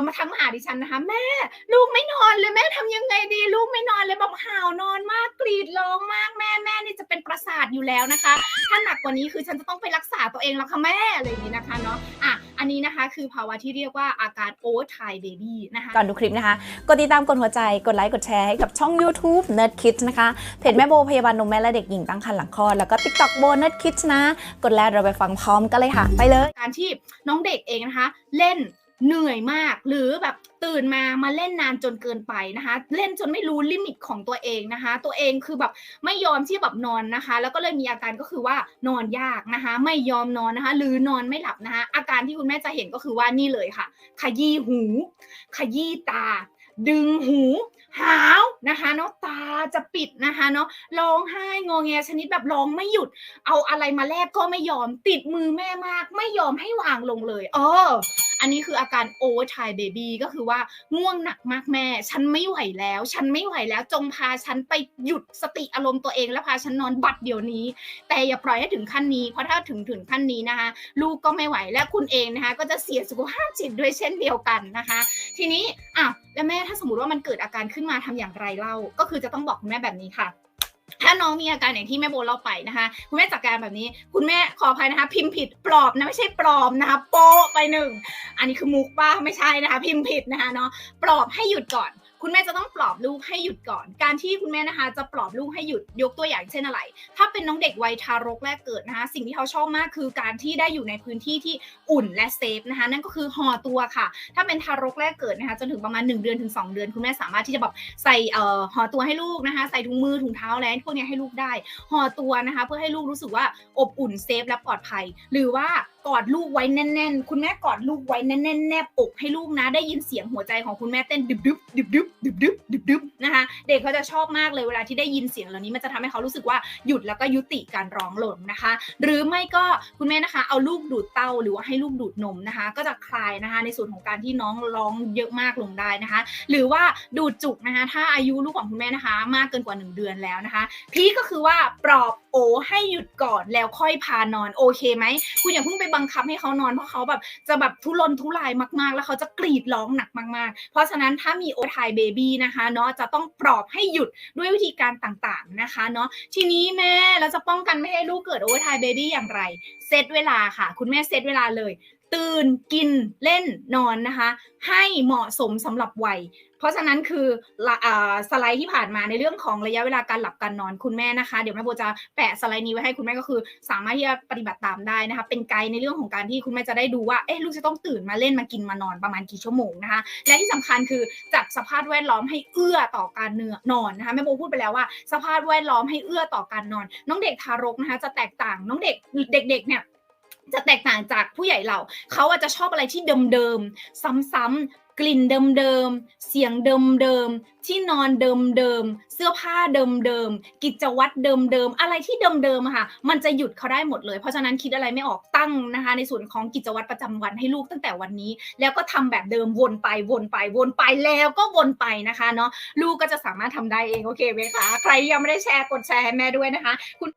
ก็มาทักมาหาดิฉันนะคะ แม่ ลูกไม่นอนเลยแม่ทำยังไงดี ลูกไม่นอนเลยแบบห่าวนอนมากกรีดร้องมากแม่แม่นี่จะเป็นประสาทอยู่แล้วนะคะ ถ้าหนักกว่านี้คือฉันจะต้องไปรักษาตัวเองแล้วค่ะแม่อะไรอย่างนี้นะคะเนาะอะอันนี้นะคะคือภาวะที่เรียกว่าอาการโอเวอร์ไทเบบี้นะคะก่อนดูคลิปนะคะ กดติดตามกดหัวใจกดไลค์กดแชร์ให้กับช่อง YouTube Nerd Kids นะคะเพจแม่โบพยาบาลนมแม่และเด็กหญิงตั้งครรภ์หลังคลอดแล้วก็ TikTok โบ Nerd Kids นะ กดแล้วเราไปฟังพร้อมกันเลยค่ะ ไปเลย การที่น้องเด็กเองนะคะ เล่น เหนื่อยมาก หรือแบบตื่นมามาเล่นนานจนเกินไปนะคะ เล่นจนไม่รู้ลิมิตของตัวเองนะคะ ตัวเองคือแบบไม่ยอมที่แบบนอนนะคะ แล้วก็เลยมีอาการก็คือว่านอนยากนะคะ ไม่ยอมนอนนะคะ หรือนอนไม่หลับนะคะ อาการที่คุณแม่จะเห็นก็คือว่านี่เลยค่ะ ขยี้หู ขยี้ตา ดึงหูหาวนะคะเนาะตาจะปิดนะคะเนาะร้องไห้งอแงชนิดแบบร้องไม่หยุด เอาอะไรมาแลกก็ไม่ยอมติดมือแม่มาก ไม่ยอมให้วางลงเลย เออ อันนี้คืออาการโอเวอร์ไทเบบีก็คือว่าง่วงหนักมากแม่ ฉันไม่ไหวแล้ว ฉันไม่ไหวแล้วจงพาฉันไปหยุดสติอารมณ์ตัวเองแล้วพาฉันนอนบัดเดี๋ยวนี้ แต่อย่าปล่อยให้ถึงขั้นนี้ เพราะถ้าถึงถึงขั้นนี้นะคะ ลูกก็ไม่ไหวและคุณเองนะคะ ก็จะเสียสุขภาพจิตด้วยเช่นเดียวกันนะคะ ทีนี้อะแล้วแม่ถ้าสมมติว่ามันเกิดอาการขึ้นมาทำอย่างไรเล่า ก็คือจะต้องบอกคุณแม่แบบนี้ค่ะ ถ้าน้องมีอาการอย่างที่แม่โบเล่าไปนะคะคุณแม่จัดการแบบนี้ คุณแม่ขออภัยนะคะ พิมพ์ผิดปลอบนะไม่ใช่ปลอมนะคะ โปะไปหนึ่งอันนี้คือมุกป้าไม่ใช่นะคะ พิมพ์ผิดนะคะเนาะปลอบให้หยุดก่อน คุณแม่จะต้องปลอบลูกให้หยุดก่อน การที่คุณแม่นะคะ จะปลอบลูกให้หยุดยกตัวอย่างเช่นอะไร ถ้าเป็นน้องเด็กวัยทารกแรกเกิดนะคะ สิ่งที่เขาชอบมากคือการที่ได้อยู่ในพื้นที่ที่อุ่นและเซฟนะคะ นั่นก็คือห่อตัวค่ะ ถ้าเป็นทารกแรกเกิดนะคะจนถึงประมาณ 1 เดือนถึง 2 เดือน คุณแม่สามารถที่จะแบบใส่เอ่อห่อตัวให้ลูกนะคะ ใส่ถุงมือถุงเท้าอะไรพวกนี้ให้ลูกได้ห่อตัวนะคะ เพื่อให้ลูกรู้สึกว่าอบอุ่นเซฟและปลอดภัย หรือว่ากอดลูกไว้แน่น ๆ คุณแม่กอดลูกไว้แน่นๆแนบอกให้ลูกนะ ได้ยินเสียงหัวใจของคุณแม่เต้นดึบดึบดึบดึบดึบดึบดึบดึบนะคะ เด็กเขาจะชอบมากเลยเวลาที่ได้ยินเสียงเหล่านี้มันจะทำให้เขารู้สึกว่าหยุดแล้วก็ยุติการร้องหล่นนะคะ หรือไม่ก็คุณแม่นะคะ เอาลูกดูดเต้าหรือว่าให้ลูกดูดนมนะคะ ก็จะคลายนะคะ ในส่วนของการที่น้องร้องเยอะมากลงได้นะคะ หรือว่าดูดจุกนะคะ ถ้าอายุลูกของคุณแม่นะคะ มากเกินกว่า 1 เดือนแล้วนะคะ พีก็คือว่าปลอบโอให้หยุดก่อนแล้วค่อยพานอนโอเคไหมคุณอย่าเพิ่งไปบังคับให้เขานอนเพราะเขาแบบจะแบบทุรนทุรายมากๆ แล้วเขาจะกรีดร้องหนักมากๆ เพราะฉะนั้นถ้ามีโอทายเบบี้นะคะเนาะจะต้องปลอบให้หยุดด้วยวิธีการต่างๆนะคะเนาะทีนี้แม่เราจะป้องกันไม่ให้ลูกเกิดโอทายเบบี้อย่างไรเซตเวลาค่ะ คุณแม่เซตเวลาเลย ตื่นกินเล่นนอนนะคะ ให้เหมาะสมสำหรับวัย เพราะฉะนั้นคืออสไลด์ที่ผ่านมาในเรื่องของระยะเวลาการหลับการนอนคุณแม่นะคะ เดี๋ยวแม่โบจะแปะสไลด์นี้ไว้ให้คุณแม่ก็คือ สามารถที่จะปฏิบัติตามได้นะคะ เป็นไกด์ในเรื่องของการที่คุณแม่จะได้ดูว่าเอ๊ะลูกจะต้องตื่นมาเล่นมากินมานอนประมาณกี่ชั่วโมงนะคะ และที่สำคัญคือจัดสภาพแวดล้อมให้เอื้อต่อการเนื้อนอนนะคะแม่โบพูดไปแล้วว่า สภาพแวดล้อมให้เอื้อต่อการนอน น้องเด็กทารกนะคะจะแตกต่างน้องเด็กเด็กๆเนี่ย จะแตกต่างจากผู้ใหญ่เรา เขาอาจจะชอบอะไรที่เดิมๆ ซ้ำๆ กลิ่นเดิมๆ เสียงเดิมๆ ที่นอนเดิมๆ เสื้อผ้าเดิมๆ กิจวัตรเดิมๆ อะไรที่เดิมๆค่ะ มันจะหยุดเขาได้หมดเลย เพราะฉะนั้นคิดอะไรไม่ออกตั้งนะคะ ในส่วนของกิจวัตรประจำวันให้ลูกตั้งแต่วันนี้ แล้วก็ทำแบบเดิมวนไปวนไปวนไปแล้วก็วนไปนะคะเนาะ ลูกก็จะสามารถทำได้เองโอเคไหมคะ ใครยังไม่ได้แชร์กดแชร์ให้แม่ด้วยนะคะ คุณ